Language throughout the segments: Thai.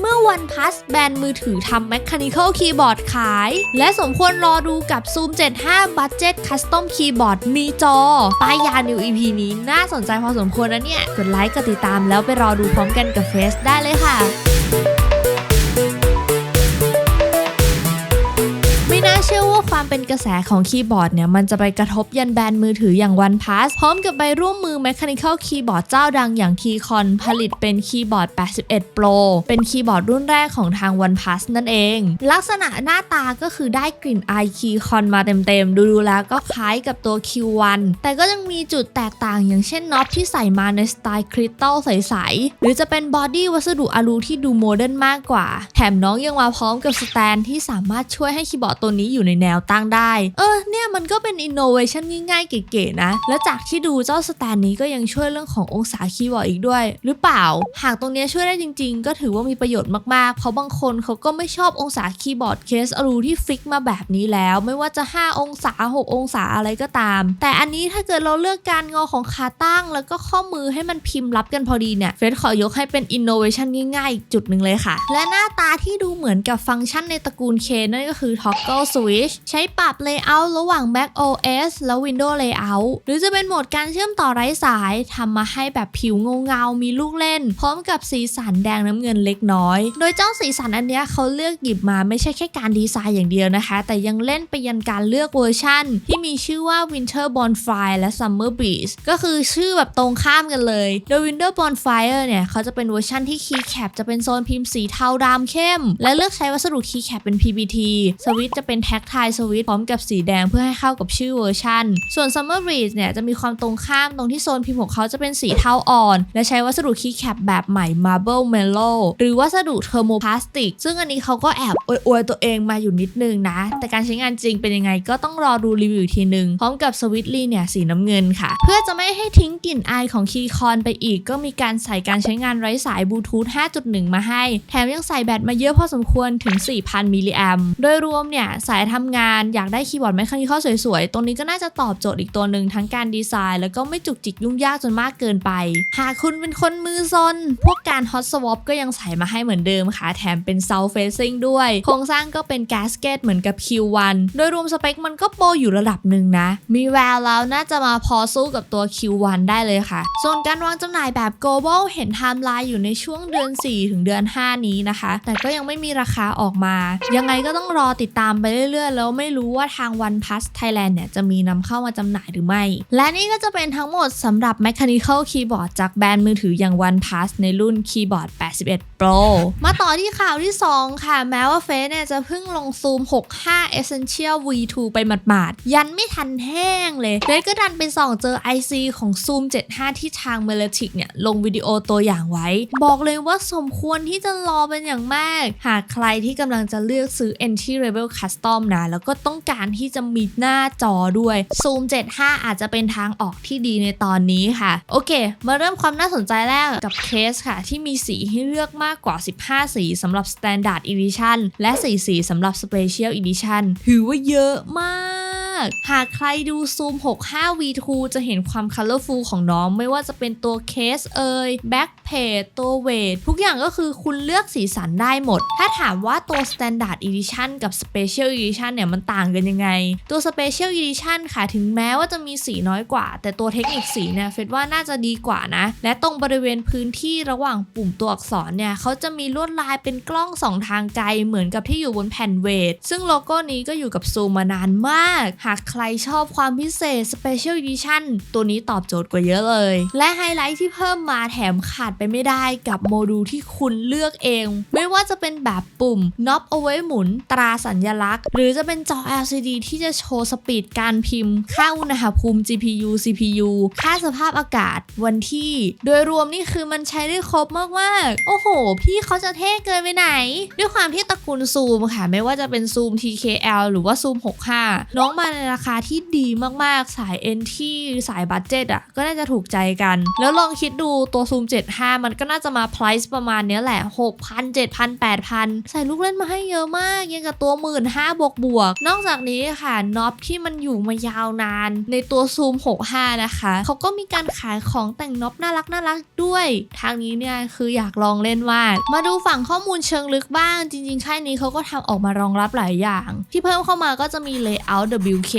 เมื่อวันพัสแบรนด์มือถือทำแม c h a n i c a l Keyboard ขาย และสมควรรอดูกับ Zoom 75 Budget Custom Keyboard มีจอ ป้ายยานิว EP นี้น่าสนใจพอสมควรนะเนี่ย กดไลค์กดติดตามแล้วไปรอดูพร้อมกันกับเฟซได้เลยค่ะ ความเป็นกระแสของคีย์บอร์ดเนี่ยมันจะไปกระทบยันแบรนด์มือถืออย่าง OnePlus พร้อมกับไปร่วมมือ Mechanical Keyboard เจ้าดังอย่าง Keycon ผลิตเป็นคีย์บอร์ด 81 Pro เป็นคีย์บอร์ดรุ่นแรกของทาง OnePlus นั่นเอง ลักษณะหน้าตาก็คือได้กลิ่นไอาย Keycon มาเต็มๆ ดูๆแล้วก็คล้ายกับตัว Q1 แต่ก็ยังมีจุดแตกต่างอย่างเช่นน็อตที่ใส่มาในสไตล์คริสตัลใสๆ หรือจะเป็นบอดี้วัสดุอลูที่ดูโมเดิร์นมากกว่า แถมน้องยังมาพร้อมกับสแตนที่สามารถช่วยให้คีย์บอร์ดตัวนี้อยู่ในแนวตั้งได้ เออเนี่ยมันก็เป็นอินโนเวชันง่ายๆ เก๋ๆนะ แล้วจากที่ดูเจ้าสแตนนี้ก็ยังช่วยเรื่องขององศาคีย์บอร์ดอีกด้วย หรือเปล่า หากตรงเนี้ยช่วยได้จริง ๆ ก็ถือว่ามีประโยชน์มากๆ เพราะบางคนเขาก็ไม่ชอบองศาคีย์บอร์ดเคสอลูที่ฟิกมาแบบนี้แล้ว ไม่ว่าจะ 5 องศา 6 องศาอะไรก็ตาม แต่อันนี้ถ้าเกิดเราเลือกการงอของขาตั้ง แล้วก็ข้อมือให้มันพิมพ์รับกันพอดีเนี่ยเฟสขอยกให้เป็นอินโนเวชันง่ายๆอีกจุดหนึ่งเลยค่ะ และหน้าตาที่ดูเหมือนกับฟังก์ชันในตระกูล K นั่นก็คือ Toggle Switch ใช้ปรับ Layout ระหว่าง Mac OS แล้ว Windows Layout หรือจะเป็นโหมดการเชื่อมต่อไร้สายทำมาให้แบบผิวเงาๆมีลูกเล่น พร้อมกับสีสันแดงน้ำเงินเล็กน้อย โดยเจ้าสีสันอันนี้เขาเลือกหยิบมาไม่ใช่แค่การดีไซน์อย่างเดียวนะคะ แต่ยังเล่นไปยันการเลือกเวอร์ชั่น ที่มีชื่อว่า Winter Bonfire และ Summer Breeze ก็คือชื่อแบบตรงข้ามกันเลย โดย Winter Bonfire เนี่ยเขาจะเป็นเวอร์ชั่นที่คีย์แคปจะเป็นโซนพิมพ์สีเทาดำเข้ม และเลือกใช้วัสดุคีย์แคปเป็น PBT สวิตช์จะเป็นแท็กไทสวตช์พร้อมกับสีแดงเพื่อให้เข้ากับชื่อเวอร์ชันส่วน Summer Breeze เนี่ยจะมีความตรงข้ามตรงที่โซนพิมพ์ของเขาจะเป็นสีเทาอ่อน และใช้วัสดุคีย์แคปแบบใหม่ Marble Mellow หรือวัสดุเทอร์โมพลาสติก ซึ่งอันนี้เขาก็แอบอวยๆตัวเองมาอยู่นิดนึงนะ แต่การใช้งานจริงเป็นยังไงก็ต้องรอดูรีวิวอีกทีนึง พร้อมกับสวิตลีเนี่ยสีน้ำเงินค่ะ เพื่อจะไม่ให้ทิ้งกลิ่นอายของคีย์คอนไปอีก ก็มีการใส่การใช้งานไร้สายบลูทูธ 5.1 มาให้ แถมยังใส่แบตมาเยอะพอสมควรถึง 4,000 มิลลิแอมโดยรวมเนี่ยสายทำงานอยากได้คีย์บอร์ดแมคคานิคอลสวยๆ ตรงนี้ก็น่าจะตอบโจทย์อีกตัวหนึ่งทั้งการดีไซน์ แล้วก็ไม่จุกจิกยุ่งยากจนมากเกินไป หากคุณเป็นคนมือซน พวกการฮอตสวอปก็ยังใส่มาให้เหมือนเดิมค่ะ แถมเป็น South Facing ด้วย โครงสร้างก็เป็นแกสเกตเหมือนกับ Q1 โดยรวมสเปคมันก็โปรอยู่ระดับหนึ่งนะ มีแววแล้วน่าจะมาพอสู้กับตัว Q1 ได้เลยค่ะ ส่วนการวางจำหน่ายแบบ global เห็นไทม์ไลน์อยู่ในช่วงเดือน 4 ถึงเดือน 5 นี้นะคะ แต่ก็ยังไม่มีราคาออกมา ยังไงก็ต้องรอติดตามไปเรื่อยๆ แล้วไม่รู้ว่าทาง OnePlus Thailand เนี่ยจะมีนำเข้ามาจำหน่ายหรือไม่ และนี่ก็จะเป็นทั้งหมดสำหรับ Mechanical Keyboard จากแบรนด์มือถืออย่าง OnePlus ในรุ่น Keyboard 81 Pro มาต่อที่ข่าวที่ 2 ค่ะ แม้ว่าเฟซเนี่ยจะเพิ่งลงซูม 65 Essential V2 ไปหมาดๆ ยันไม่ทันแห้งเลยเฟซก็ดันไปส่องเจอ IC ของ Zoom 75 ที่ทาง m e l a t i c เนี่ยลงวิดีโอตัวอย่างไว้ บอกเลยว่าสมควรที่จะรอเป็นอย่างมาก หากใครที่กำลังจะเลือกซื้อ Entry Level Custom นะแล้วก็ก็ต้องการที่จะมีหน้าจอด้วย Zoom 75 อาจจะเป็นทางออกที่ดีในตอนนี้ค่ะ โอเค มาเริ่มความน่าสนใจแรกกับเคสค่ะ ที่มีสีให้เลือกมากกว่า 15 สีสำหรับ Standard Edition และ 4 สีสำหรับ Special Edition ถือว่าเยอะมาก หากใครดูซูม 65 V2 จะเห็นความ colorful ของน้องไม่ว่าจะเป็นตัวเคสเอ่ย back page ตัวเวท ทุกอย่างก็คือคุณเลือกสีสันได้หมด ถ้าถามว่าตัว Standard Edition กับ Special Edition เนี่ยมันต่างกันยังไง ตัว Special Edition ค่ะถึงแม้ว่าจะมีสีน้อยกว่า แต่ตัวเทคนิคสีเนี่ยเฟดว่าน่าจะดีกว่านะ และตรงบริเวณพื้นที่ระหว่างปุ่มตัวอักษรเนี่ยเขาจะมีลวดลายเป็นกล้องสองทางไกลเหมือนกับที่อยู่บนแผ่นเวท ซึ่งโลโก้นี้ก็อยู่กับซูมมานานมาก หากใครชอบความพิเศษ Special Edition ตัวนี้ตอบโจทย์กว่าเยอะเลย และไฮไลท์ที่เพิ่มมาแถมขาดไปไม่ได้กับโมดูลที่คุณเลือกเอง ไม่ว่าจะเป็นแบบปุ่มน็อปเอาไว้หมุนตราสัญลักษณ์ หรือจะเป็นจอ LCD ที่จะโชว์สปีดการพิมพ์ ค่าอุณหภูมิ GPU CPU ค่าสภาพอากาศวันที่ โดยรวมนี่คือมันใช้ได้ครบมากๆ โอ้โห พี่เขาจะเท่เกินไปไหน ด้วยความที่ตระกูลซูมค่ะ ไม่ว่าจะเป็นซูม TKL หรือว่าซูม65 น้องมากันในราคาที่ดีมากๆ สายเอ็นที่สายบัตเจ็ตอะก็น่าจะถูกใจกัน แล้วลองคิดดูตัวซูม 75 มันก็น่าจะมา price ประมาณเนี้ยแหละ 6,000 7,000 8,000 ใส่ลูกเล่นมาให้เยอะมาก ยังกับตัว 1 5 0 0 0บวกบวก นอกจากนี้ค่ะน็อปที่มันอยู่มายาวนาน ในตัวซูม 65 นะคะเขาก็มีการขายของแต่งน็อปน่ารักน่ารักด้วย ทางนี้เนี่ยคืออยากลองเล่นมากมาดูฝั่งข้อมูลเชิงลึกบ้าง จริงๆค่ายนี้เขาก็ทำออกมารองรับหลายอย่าง ที่เพิ่มเข้ามาก็จะมี Layout WK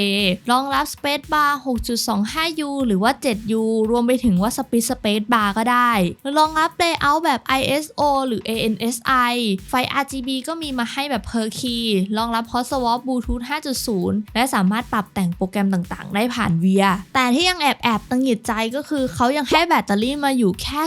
รองรับ Space Bar 6.25U หรือว่า 7U รวมไปถึงว่า Speed Space Bar ก็ได้ รองรับ Layout แบบ ISO หรือ ANSI ไฟ RGB ก็มีมาให้แบบ per key รองรับ Hot Swap Bluetooth 5.0 และสามารถปรับแต่งโปรแกรมต่างๆ ได้ผ่าน VIA แต่ที่ยังแอบแอบตังหงิดใจก็คือเขายังให้แบตเตอรี่มาอยู่แค่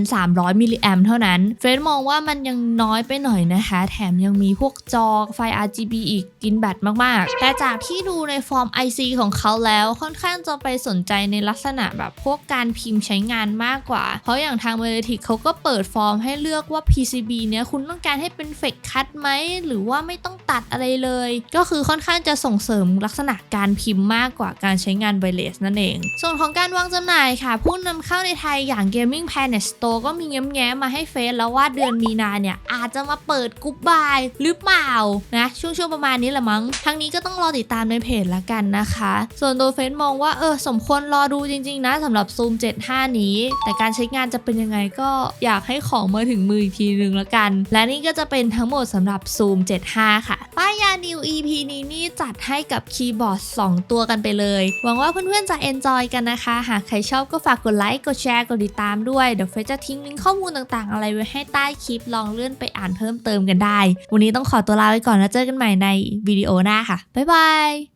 2,300 มิลลิแอมเท่านั้น เฟรนมองว่ามันยังน้อยไปหน่อยนะคะ แถมยังมีพวกจอไฟ RGB อีกกินแบตมากๆ แต่จากที่ดูในฟอร์ม IC ของเขาแล้วค่อนข้างจะไปสนใจในลักษณะแบบพวกการพิมพ์ใช้งานมากกว่า เพราะอย่างทาง m e l o t i c เขาก็เปิดฟอร์มให้เลือกว่า PCB เนี้ยคุณต้องการให้เป็นเฟกคัตไหมหรือว่าไม่ต้องตัดอะไรเลย ก็คือค่อนข้างจะส่งเสริมลักษณะการพิมพ์มากกว่าการใช้งานไวเลสนั่นเอง ส่วนของการวางจำหน่ายค่ะ ผู้นำเข้าในไทยอย่าง Gaming Planet Store ก็มีแง้มๆมมาให้เฟซแล้วว่าเดือนมีนาเนี่ยอาจจะมาเปิดกรุ๊ปบายหรือเปล่านะช่วงๆประมาณนี้แหละมั้งทั้งนี้ก็ต้องรอติดตามในเพจละกันนะคะ ส่วนตัวเฟซมองว่าเออสมควรรอดูจริง ๆ นะสำหรับ Zoom 75 นี้ แต่การใช้งานจะเป็นยังไงก็อยากให้ของมาถึงมืออีกทีนึงละกัน และนี่ก็จะเป็นทั้งหมดสำหรับ Zoom 75 ค่ะ ป้ายยา New EP นี้นี่จัดให้กับคีย์บอร์ด 2 ตัวกันไปเลย หวังว่าเพื่อนๆจะ enjoy กันนะคะ หากใครชอบก็ฝากกดไลค์กดแชร์กดติดตามด้วยเดี๋ยวเฟซจะทิ้งลิงก์ข้อมูลต่างๆ อะไรไว้ให้ใต้คลิปลองเลื่อนไปอ่านเพิ่มเติมกันได้ วันนี้ต้องขอตัวลาไปก่อนแล้วเจอกันใหม่ในวิดีโอหน้าค่ะ บ๊ายบาย